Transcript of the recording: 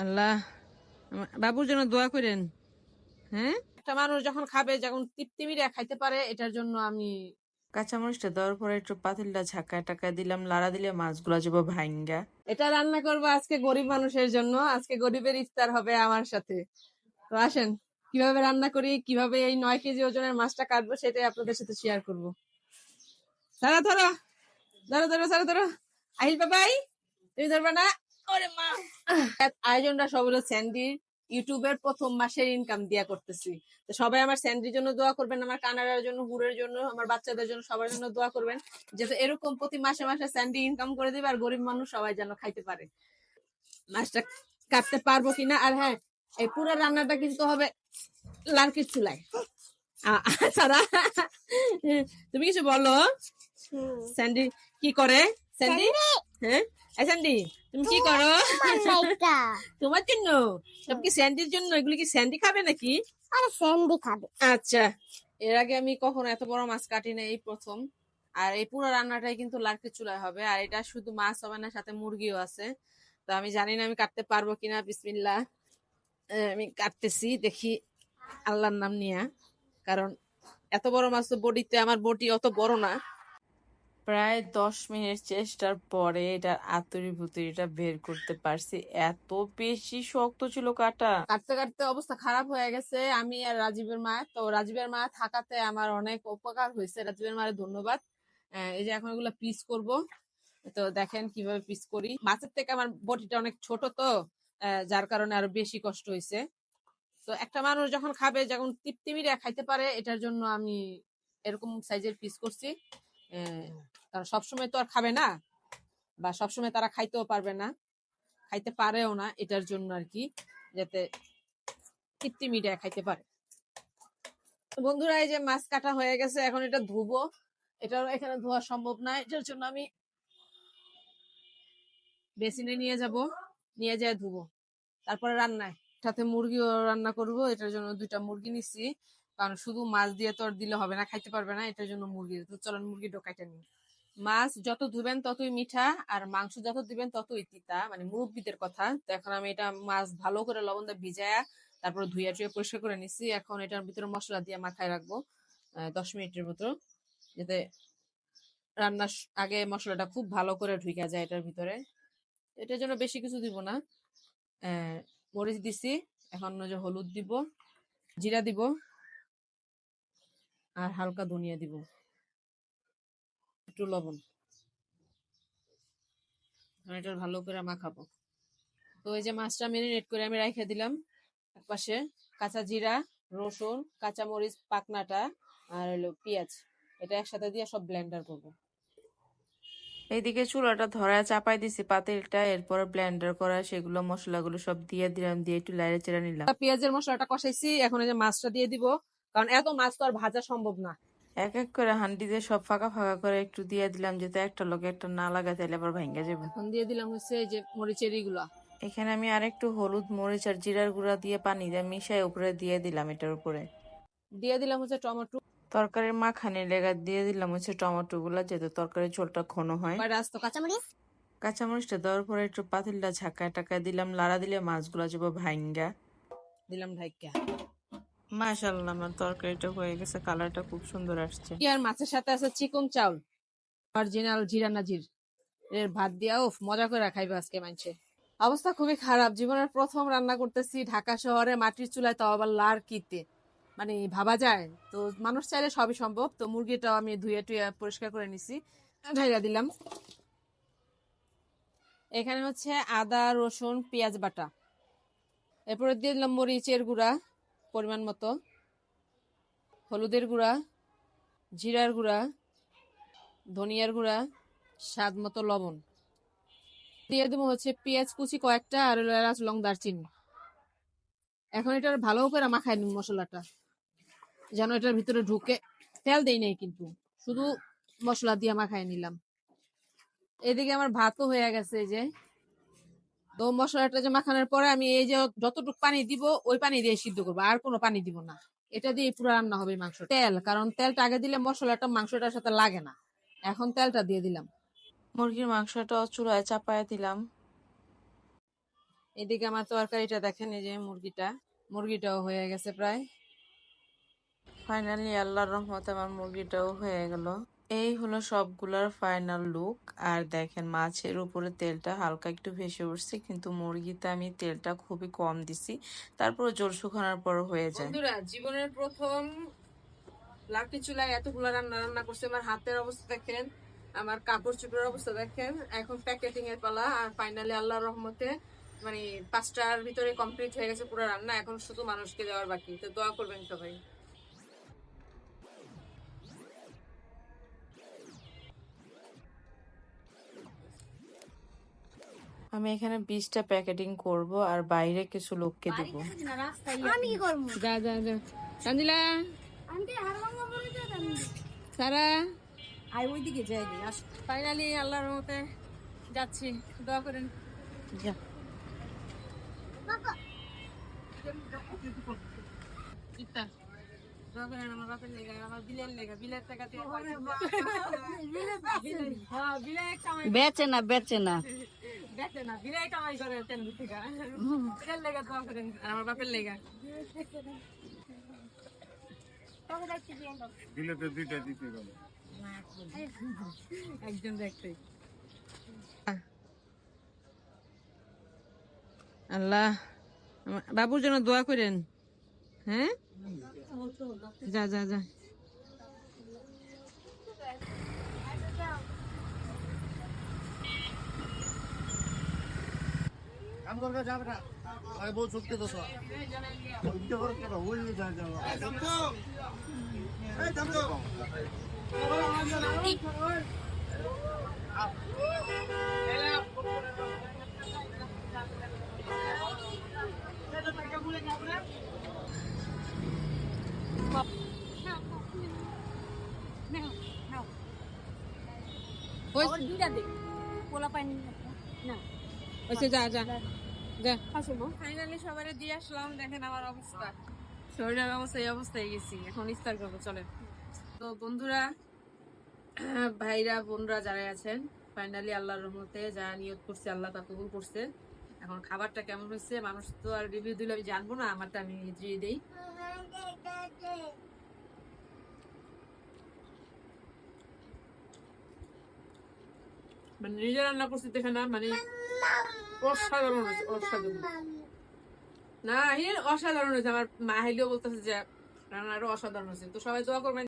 আল্লাহ। বাবুর জন্য দোয়া করেন। হ্যাঁ? একটা মানুষ যখন খাবে যখন তৃপ্তি মিলিয়ে খাইতে পারে এটার জন্য আমি কাঁচামরিচটা দেওয়ার পরে একটু পাতিলটা ঝাঁকায় টাকায় দিলাম লাড়া দিলে মাছগুলো যাব ভাইঙ্গা। এটা রান্না করব আজকে গরিব মানুষের জন্য। আজকে গরিবের ইফতার হবে আমার সাথে। তো আসেন কীভাবে রান্না করি কীভাবে এই নয় কেজি ওজনের মাছটা কাটবো সেটাই আপনাদের সাথে শেয়ার করব। ধরো ধরো। ধরো ধরো ধরো ধরো। আহিল বাবাই তুমি ধরবে না? আয়োজনটা সব হলো স্যান্ডির ইউটিউবের প্রথম মাসের ইনকাম দিয়া করতেছি। তো সবাই আমার স্যান্ডির জন্য দোয়া করবেন আমার কানাডার জন্য হুরের জন্য আমার বাচ্চাদের জন্য সবার জন্য দোয়া করবেন যাতে এরকম প্রতি মাসে মাসে স্যান্ডি ইনকাম করে দিবে আর গরিব মানুষ সবাই যেন খাইতে পারে। মাছটা কাটতে পারব কিনা? আর হ্যাঁ এই পুরো রান্নাটা কিন্তু হবে লার্কির চুলায়। ছাড়া তুমি কিছু বলো? স্যান্ডি কি করে? স্যান্ডি? হ্যাঁ? স্যান্ডি তুমি কি করো? তোমার জন্য? সব কি স্যান্ডির জন্য? এগুলি কি স্যান্ডি খাবে নাকি? আরে স্যান্ডি খাবে। আচ্ছা এর আগে আমি কখনো এত বড় মাছ কাটি না এই প্রথম। আর এই পুরো রান্নাটাই কিন্তু চুলায় হবে। আর এটা শুধু মাছ হবে না সাথে মুরগিও আছে। তো আমি জানি না আমি কাটতে পারব কিনা বিসমিল্লা আমি কাটতেছি দেখি আল্লাহর নাম নিয়া। কারণ এত বড় মাছ তো বডিতে আমার বডি অত বড় না। প্রায় দশ মিনিট চেষ্টার পরে এটার আতুরি ভুতুরিটা বের করতে পারছি। এত বেশি শক্ত ছিল কাটা। কাটতে কাটতে অবস্থা খারাপ হয়ে গেছে। আমি আর রাজীবের মা, তো রাজীবের মা থাকাতে আমার অনেক উপকার হয়েছে। রাজীবের মায়ের ধন্যবাদ। এই যে এখন এগুলো পিস করব। তো দেখেন কীভাবে পিস করি। মাছের থেকে আমার বটিটা অনেক ছোট তো যার কারণে আরও বেশি কষ্ট হয়েছে। তো একটা মানুষ যখন খাবে, যখন তৃপ্তি মিলিয়ে খাইতে পারে, এটার জন্য আমি এরকম সাইজের পিস করছি। কারণ সবসময় তো আর খাবে না বা সবসময় তারা খাইতেও পারবে না, খাইতে পারেও না এটার জন্য আর কি, যাতে তৃপ্তি মিডিয়া খাইতে পারে। বন্ধুরা, এই যে মাছ কাটা হয়ে গেছে, এখন এটা ধুবো। এটাও এখানে ধোয়া সম্ভব না, এটার জন্য আমি বেসিনে নিয়ে যাব, নিয়ে যায় ধুবো। তারপরে রান্নায়, সাথে মুরগিও রান্না করব, এটার জন্য দুইটা মুরগি নিচ্ছি কারণ শুধু মাছ দিয়ে তো দিলে হবে না, খাইতে পারবে না, এটার জন্য মুরগি। তো চলেন মুরগি ঢোকাইটা নিই। মাছ যত ধুবেন ততই মিঠা আর মাংস যত দিবেন ততই তিতা মানে মুরব্বীদের কথা। তো এখন আমি এটা মাছ ভালো করে লবণ দিয়ে ভিজায়া তারপর ধুইয়া টুইয়া পরিষ্কার করে নিচ্ছি এখন এটার ভিতরে মশলা দিয়ে মাখায় রাখব দশ মিনিটের মতো, যাতে রান্নার আগে মশলাটা খুব ভালো করে ঢুকে যায় এটার ভিতরে। এটার জন্য বেশি কিছু দিব না। মরিচ দিছি, এখন যে হলুদ দিব, জিরা দিব, আর হালকা ধনিয়া দিব। একটু লবণ। এটা ভালো করে মাখাবো। তো এই যে মাছটা মেরিনেট করে আমি রেখে দিলাম একপাশে। কাঁচা জিরা, রসুন কাঁচা মরিচ পাকনাটা আর হলো পেঁয়াজ। এটা একসাথে দিয়ে সব ব্লেন্ডার করব। এইদিকে চুলাটা ধরায় চাপাই দিছি, পাতিলটা, এরপর ব্লেন্ডার করা, সেগুলো, মশলাগুলো সব দিয়ে দিলাম, দিয়ে একটু লাইড়ে চেড়ে নিলাম। পেঁয়াজের মশলাটা কষাইছি, এখন এই যে মাছটা দিয়ে দিব, কারণ এত মাছ তো আর ভাজা সম্ভব না। এক এক করে হান্ডি দিয়ে সব ফাঁকা ফাঁকা করে একটু দিয়ে দিলাম যাতে একটা লোকে একটা না লাগা তাহলে আবার ভেঙে যাবে। এখন দিয়ে দিলাম হচ্ছে এই যে মরিচের এগুলা। এখানে আমি আর একটু হলুদ মরিচ আর জিরার গুঁড়া দিয়ে পানি দিয়ে মিশাই উপরে দিয়ে দিলাম এটার উপরে। দিয়ে দিলাম হচ্ছে টমেটো। তরকারির মাখানি লেগা দিয়ে দিলাম হচ্ছে টমেটো গুলা যাতে তরকারির ঝোলটা ঘন হয়। আস্ত কাঁচামরিচ। কাঁচামরিচটা দেওয়ার পরে একটু পাতিলটা ঝাঁকায় টাকায় দিলাম লাড়া দিলে মাছগুলো যাব ভাইঙ্গা। দিলাম ঢাইকা। মাশাল্লাহ আমার তরকারিটা হয়ে গেছে, কালারটা খুব সুন্দর আসছে। কি আর মাছের সাথে আছে চিকন চাউল। অরিজিনাল জিরা নাজির এর ভাত দিয়া, উফ, মজা করে খাইবে আজকে মানছে অবস্থা খুবই খারাপ, জীবনের প্রথম রান্না করতেছি ঢাকা শহরে মাটির চুলায় তাও আবার লার কিতে। মানে ভাবা যায়, তো মানুষ চাইলে সবই সম্ভব, তো মুরগিটাও আমি ধুয়ে টুয়ে পরিষ্কার করে নিছি। ঢাইরা দিলাম। এখানে হচ্ছে আদা, রসুন, পেঁয়াজ বাটা। এরপরে দিয়ে দিলাম মরিচের গুঁড়া। পরিমাণ মতো। হলুদের গুঁড়া, জিরার গুঁড়া, ধনিয়ার গুঁড়া, স্বাদ মতো লবণ। দিয়ে দেবো হচ্ছে পেঁয়াজ কুচি কয়েকটা আর এলাচ, লং, দারচিনি। এখন এটা ভালো করে মাখাই নিব মশলাটা। যেন এটার ভিতরে ঢুকে তেল দেই নাই কিন্তু। শুধু মশলা দিয়ে মাখাই নিলাম। এদিকে আমার ভাতও হয়ে গেছে যে। তো মশলাটা যে মাখানোর পরে আমি এই যে যতটুকু পানি দিব ওই পানি দিয়ে সিদ্ধ করব। আর কোনো পানি দিব না। এটা দিয়ে পুরো রান্না হবে মাংস তেল কারণ তেলটা আগে দিলে মশলাটা মাংসটার সাথে লাগে না। এখন তেলটা দিয়ে দিলাম। মুরগির মাংসটা চুলায় চাপায় দিলাম। এদিকে আমার তরকারিটা দেখেন এই যে মুরগিটা। মুরগিটাও হয়ে গেছে প্রায়। ফাইনালি আল্লাহর রহমতে আমার মুরগিটাও হয়ে গেল। এই হলো সবগুলার ফাইনাল লুক আর দেখেন, মাছের উপরে তেলটা হালকা একটু ভেসে উঠছে, কিন্তু মুরগিতে আমি তেলটা খুবই কম দিছি। তারপর জল শুকানোর পর হয়ে যায়। জীবনের প্রথম লাকড়ি চুলায় এতগুলো রান্না রান্না করছে, আমার হাতের অবস্থা দেখেন, আমার কাপড় চোপড়ের অবস্থা দেখেন। এখন প্যাকেটিং এর পালা, আর ফাইনালি আল্লাহর রহমতে মানে পাঁচটার ভিতরে কমপ্লিট হয়ে গেছে পুরো রান্না। এখন শুধু মানুষকে দেওয়ার বাকি। তো দোয়া করবেন সবাই। আমি এখানে বিশটা প্যাকেটিং করব আর বাইরে কিছু লোককে দিব আমি কি করব যা যা যা সঞ্জিলা সারা আই ওইদিকে যাই আস ফাইনালি আল্লাহর রহমতে যাচ্ছি দোয়া করেন যা। দোয়া করেন আমার বাপের লেগা আমার বিলের লেগা বিলের টাকা হ্যাঁ বিলে বেচে না বেচে না দেখে না কামাই করে থেকে লেগা আমার বাপের লেগা। বিলেতে দুইটা দিতে গেল একজন দেখতে। আল্লাহ বাবুর জন্য দোয়া করেন। হ্যাঁ? যা যা যা। কাম করবে যাবে না আরে বউ চুক্তি তো সব। উদ্যোগ করে কেন ওই যা যাও এই থামো দুইটা দে। পোলা পানি না। ওইসে যা যা যা। আসো মা ফাইনালি সবারে দিয়ে আসলাম দেখেন আমার অবস্থা। শরীরের অবস্থা এই অবস্থায় গেছি। এখন ইফতার করব চলেন। তো বন্ধুরা ভাইরা বোনরা যারা আছেন ফাইনালি আল্লাহর রহমতে যা নিয়ত করছে আল্লাহ তা কবুল করছে। এখন খাবারটা কেমন হয়েছে মানুষ তো আর রিভিউ দিলে আমি জানব না আমারটা আমি দিয়ে দেই। মানে নিজে রান্না করছি দেখে না মানে অসাধারণ হয়েছে, অসাধারণ। না অসাধারণ হয়েছে, আমার মা হাইলেও বলতেছে যে রান্নাটা অসাধারণ হয়েছে। তো সবাই দোয়া করবেন